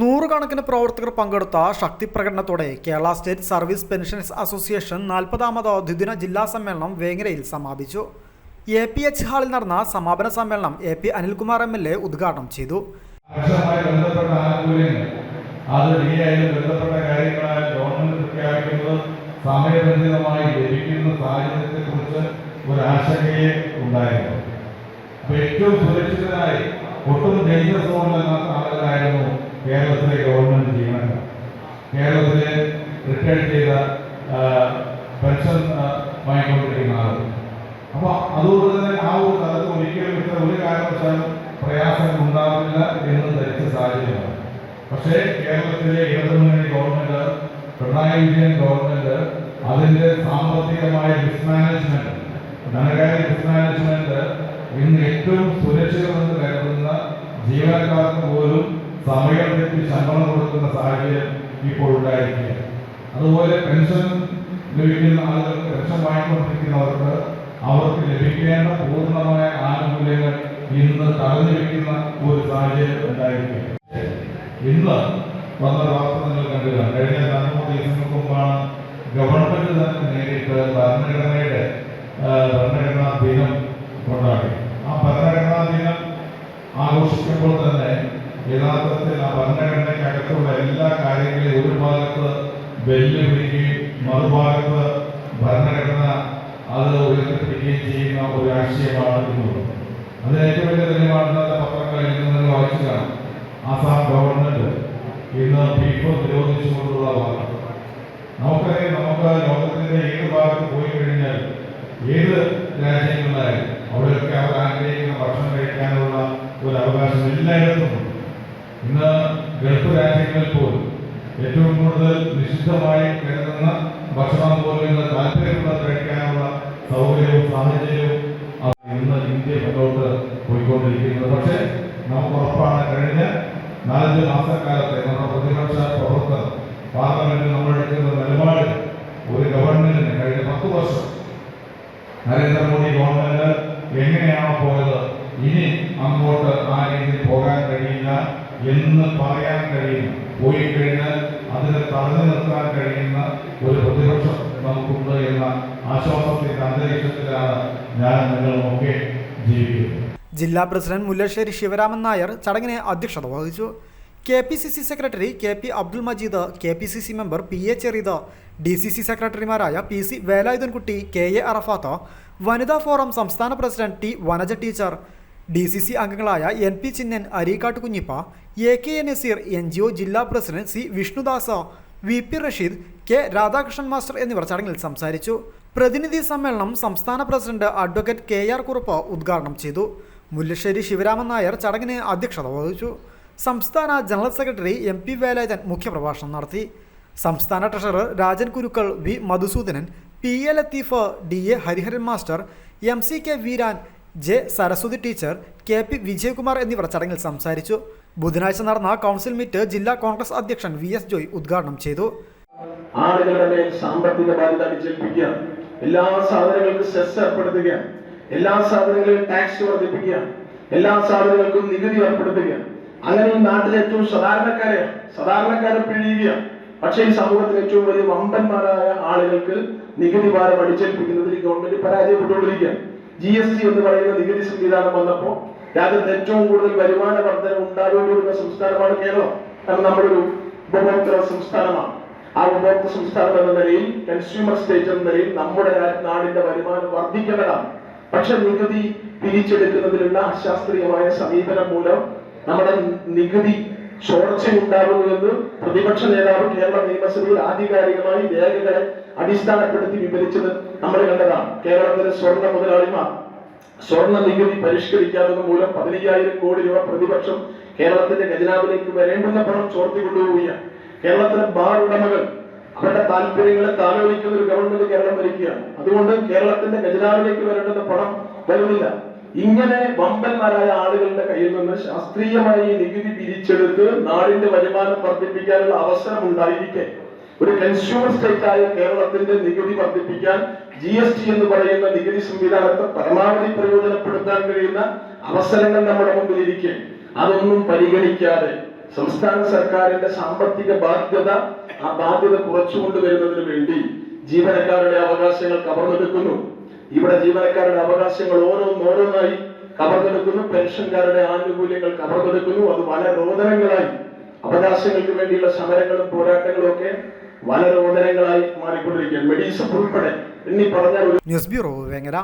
നൂറുകണക്കിന് പ്രവർത്തകർ പങ്കെടുത്ത ശക്തി പ്രകടനത്തോടെ Kerala state service pensions association നാൽപ്പതാമത് ദ്വിദിന ജില്ലാ സമ്മേളനം വേങ്ങരയിൽ സമാപിച്ചു. എ പി എച്ച് ഹാളിൽ നടന്ന സമാപന സമ്മേളനം A P Anilkumar M L A ഉദ്ഘാടനം ചെയ്തു. ബന്ധപ്പെട്ട ഗവൺമെന്റ് പ്രഖ്യാപിക്കുന്നത് ഒരു ഉണ്ടായിരുന്നു. ഏറ്റവും ഒട്ടും കേരളത്തിലെ ഗവൺമെന്റ് ജീവനക്കാർ കേരളത്തിലെ റിട്ടയർഡ് ചെയ്ത പെൻഷൻ വാങ്ങിക്കൊണ്ടിരിക്കുന്ന ആളുകൾ. അപ്പൊ അതുകൊണ്ട് തന്നെ ആ ഒരു സ്ഥലത്ത് ഒരിക്കലും ഇത്ര ഒരു കാരണവശാലും പ്രയാസം ഉണ്ടാവില്ല എന്ന് ധരിച്ച സാഹചര്യമാണ്. പക്ഷേ കേരളത്തിലെ ഇടതുമുന്നണി ഗവൺമെന്റ് പിണറായി വിജയൻ ഗവൺമെന്റ് അതിന്റെ സാമ്പത്തികമായ ഡിസ്മാനേജ്മെന്റ് ധനകാര്യ ഡിസ്മാനേജ്മെന്റ് ഇന്ന് ഏറ്റവും സുരക്ഷിതമെന്ന് കരുതുന്ന ജീവനക്കാർക്ക് പോലും സമയം തെറ്റി ശമ്പളം കൊടുക്കുന്ന സാഹചര്യം ഇപ്പോൾ ഉണ്ടായിരിക്കുക അതുപോലെ പെൻഷൻ ലഭിക്കുന്ന ആളുകൾക്ക് പെൻഷൻ വാങ്ങിക്കൊണ്ടിരിക്കുന്നവർക്ക് അവർക്ക് ലഭിക്കേണ്ട പൂർണമായ ആനുകൂല്യങ്ങൾ ഇന്ന് തടഞ്ഞു വെക്കുന്ന ഒരു സാഹചര്യം ഉണ്ടായിരിക്കുക ഇന്ന് വന്ന വാർത്ത നിങ്ങൾ കണ്ടില്ല കഴിഞ്ഞ രണ്ടു ദിവസങ്ങൾക്ക് മുമ്പാണ് ഗവൺമെന്റ് തന്നെ നേരിട്ട് ഭരണഘടനയുടെ ഭരണഘടനാ ദിനം കൊണ്ടാടി. ആ ഭരണഘടനാ ദിനം ആഘോഷിക്കുമ്പോൾ തന്നെ യഥാർത്ഥത്തിൽ ആ ഭരണഘടനയ്ക്കകത്തുള്ള എല്ലാ കാര്യങ്ങളെയും ഒരു ഭാഗത്ത് വെല്ലുവിളിക്കുകയും മറുഭാഗത്ത് ഭരണഘടന അത് ഉയർത്തിപ്പിടിക്കുകയും ചെയ്യുന്ന ഒരു ആശയമാണ് ഇന്നുള്ളത് അതിന് ഏറ്റവും വലിയ തെളിവാണ് പത്രങ്ങൾ പത്രങ്ങളിൽ വായിച്ചതാണ്. ആസാം ഗവൺമെന്റ് ഇന്ന് ഫിഫ നിരോധിച്ചുകൊണ്ടുള്ള വാർത്ത. നമുക്കറിയാം നമുക്ക് ലോകത്തിന്റെ ഏത് ഭാഗത്ത് പോയി കഴിഞ്ഞാൽ ഏത് ഏറ്റവും കൂടുതൽ നിഷിദ്ധമായി കരുതുന്ന ഭക്ഷണം പോലെയുള്ള താല്പര്യമുള്ള കഴിക്കാനുള്ള സൗകര്യവും സാഹചര്യവും ഇന്ന് ഇന്ത്യ മുന്നോട്ട് പോയിക്കൊണ്ടിരിക്കുന്നത്. പക്ഷേ നമുക്ക് ഉറപ്പാണ് കഴിഞ്ഞ നാലഞ്ച് മാസക്കാലത്തെ നമ്മുടെ പ്രതിപക്ഷ പ്രവർത്തകർ പാർലമെന്റിൽ നമ്മൾ എടുക്കുന്ന നിലപാട് ഒരു ഗവൺമെന്റിന് കഴിഞ്ഞ പത്ത് വർഷം നരേന്ദ്രമോദി ഗവൺമെന്റ് എങ്ങനെയാണോ പോയത് ഇനി അങ്ങോട്ട് ആ രീതിയിൽ പോകാൻ കഴിയില്ല എന്ന് പറയാൻ കഴിയുന്ന പോയി കഴിഞ്ഞാൽ അതിനെ തടഞ്ഞു നിർത്താൻ കഴിയുന്ന ഒരു പ്രതിപക്ഷം നമുക്കുണ്ട് എന്ന ആശ്വാസത്തിന്റെ അന്തരീക്ഷത്തിലാണ് ഞാൻ നിങ്ങളുമൊക്കെ ജീവിക്കുന്നത് ജില്ലാ പ്രസിഡന്റ് മുല്ലശ്ശേരി ശിവരാമൻ നായർ ചടങ്ങിന് അധ്യക്ഷത വഹിച്ചു. K P C C secretary K P Abdul Majeed K P C C member P A ചെറീദ് D C C സെക്രട്ടറിമാരായ P C Velayudhankutty K A Arafath വനിതാ ഫോറം സംസ്ഥാന president T Vanaja teacher D C C അംഗങ്ങളായ N P Chinnan Areekkat Kunhippa A K A Naseer N G O ജില്ലാ president C Vishnudas V P Rasheed K Radhakrishnan master എന്നിവർ ചടങ്ങിൽ സംസാരിച്ചു. പ്രതിനിധി സമ്മേളനം സംസ്ഥാന president advocate K R Kurup ഉദ്ഘാടനം ചെയ്തു. മുല്ലശ്ശേരി ശിവരാമൻ നായർ ചടങ്ങിന് അധ്യക്ഷത വഹിച്ചു. സംസ്ഥാന general secretary M P Velayudhan മുഖ്യപ്രഭാഷണം നടത്തി. സംസ്ഥാന treasurer Rajan Kurukkal V Madhusoodanan P A Latheef D A Hariharan master M C K Veeran J Saraswathi teacher K P Vijayakumar എന്നിവർ ചടങ്ങിൽ സംസാരിച്ചു. ബുധനാഴ്ച നടന്ന കൗൺസിൽ മീറ്റ് ജില്ലാ കോൺഗ്രസ് അധ്യക്ഷൻ വി എസ് ജോയ് ഉദ്ഘാടനം ചെയ്തു. ആളുകളുടെ സാമ്പത്തിക ബാധ്യത എല്ലാ സാധനങ്ങൾക്കും സെസ് ഏർപ്പെടുത്തുക. എല്ലാ സാധനങ്ങളിലും ടാക്സ് വർദ്ധിപ്പിക്കുക എല്ലാ സാധനങ്ങൾക്കും നികുതി ഏർപ്പെടുത്തുക അങ്ങനെ ഈ നാട്ടിലെ ഏറ്റവും സാധാരണക്കാരെ സാധാരണക്കാരെ പിഴിയുക പക്ഷേ ഈ സമൂഹത്തിൽ ഏറ്റവും വലിയ വമ്പന്മാരായ ആളുകൾക്ക് നികുതി ഭാരം അടിച്ചേൽപ്പിക്കുന്നതിൽ ഗവൺമെന്റ് പരാജയപ്പെട്ടുകൊണ്ടിരിക്കുക ജി എസ് ടി എന്ന് പറയുന്ന നികുതി സംവിധാനം വന്നപ്പോൾ രാജ്യത്ത് ഏറ്റവും കൂടുതൽ വരുമാന വർധന ഉണ്ടാവേണ്ടിയിരുന്ന സംസ്ഥാനമാണ് കേരളം. കാരണം നമ്മളൊരു ഉപഭോക്തൃ സംസ്ഥാനമാണ്. ആ ഉപഭോക്തൃ സംസ്ഥാനം എന്ന നിലയിൽ കൺസ്യൂമർ സ്റ്റേറ്റ് എന്ന നിലയിൽ നമ്മുടെ നാടിന്റെ വരുമാനം വർദ്ധിക്കേണ്ടതാണ്. പക്ഷെ നികുതി പിരിച്ചെടുക്കുന്നതിലുള്ള അശാസ്ത്രീയമായ സമീപനം മൂലം നമ്മുടെ നികുതി ചോർച്ചയുണ്ടാകുന്നുവെന്ന് പ്രതിപക്ഷ നേതാവ് കേരള നിയമസഭയിൽ ആധികാരികമായി രേഖകളെ അടിസ്ഥാനപ്പെടുത്തി വിവരിച്ചത് നമ്മൾ കണ്ടതാണ്. കേരളത്തിലെ സ്വർണ മുതലാളിമാർ സ്വർണ നികുതി പരിഷ്കരിക്കാത്തത് മൂലം പതിനയ്യായിരം കോടി രൂപ പ്രതിപക്ഷം കേരളത്തിന്റെ ഖജനാവിലേക്ക് വരേണ്ടുന്ന പണം ചോർത്തിക്കൊണ്ടുപോവുകയാണ്. കേരളത്തിലെ ബാർ ഉടമകൾ അവരുടെ താല്പര്യങ്ങളെ താലോലിക്കുന്ന ഒരു ഗവൺമെന്റ് കേരളം ഭരിക്കുകയാണ്. അതുകൊണ്ട് കേരളത്തിന്റെ ഖജനാവിലേക്ക് വരേണ്ടുന്ന പണം വരുന്നില്ല. ഇങ്ങനെ വമ്പന്മാരായ ആളുകളുടെ കയ്യിൽ നിന്ന് ശാസ്ത്രീയമായി നികുതി പിരിച്ചെടുത്ത് നാടിന്റെ വരുമാനം വർദ്ധിപ്പിക്കാനുള്ള അവസരം ഉണ്ടായിരിക്കെ ഒരു കൺസ്യൂമർ സ്റ്റേറ്റ് ആയ കേരളത്തിന്റെ നികുതി വർദ്ധിപ്പിക്കാൻ ജി എസ് ടി എന്ന് പറയുന്ന നികുതി സംവിധാനത്തെ പരമാവധി പ്രയോജനപ്പെടുത്താൻ കഴിയുന്ന അവസരങ്ങൾ നമ്മുടെ മുമ്പിൽ ഇരിക്കെ അതൊന്നും പരിഗണിക്കാതെ സംസ്ഥാന സർക്കാരിന്റെ സാമ്പത്തിക ബാധ്യത ആ ബാധ്യത കുറച്ചു കൊണ്ടുവരുന്നതിന് വേണ്ടി ജീവനക്കാരുടെ അവകാശങ്ങൾ കവർന്നെടുക്കുന്നു. ഇവിടെ ജീവനക്കാരുടെ അവകാശങ്ങൾ ഓരോന്നോരോന്നായി കവർന്നെടുക്കുന്നു. പെൻഷൻകാരുടെ ആനുകൂല്യങ്ങൾ കവർന്നെടുക്കുന്നു. അത് വനരോധനങ്ങളായി അവകാശങ്ങൾക്ക് വേണ്ടിയുള്ള സമരങ്ങളും പോരാട്ടങ്ങളും ഒക്കെ വനരോധനങ്ങളായി മാറിക്കൊണ്ടിരിക്കുകയാണ്. മെഡീസപ്പ് ഉൾപ്പെടെ. എന്നീ പറഞ്ഞ ന്യൂസ് ബ്യൂറോ വേങ്ങര.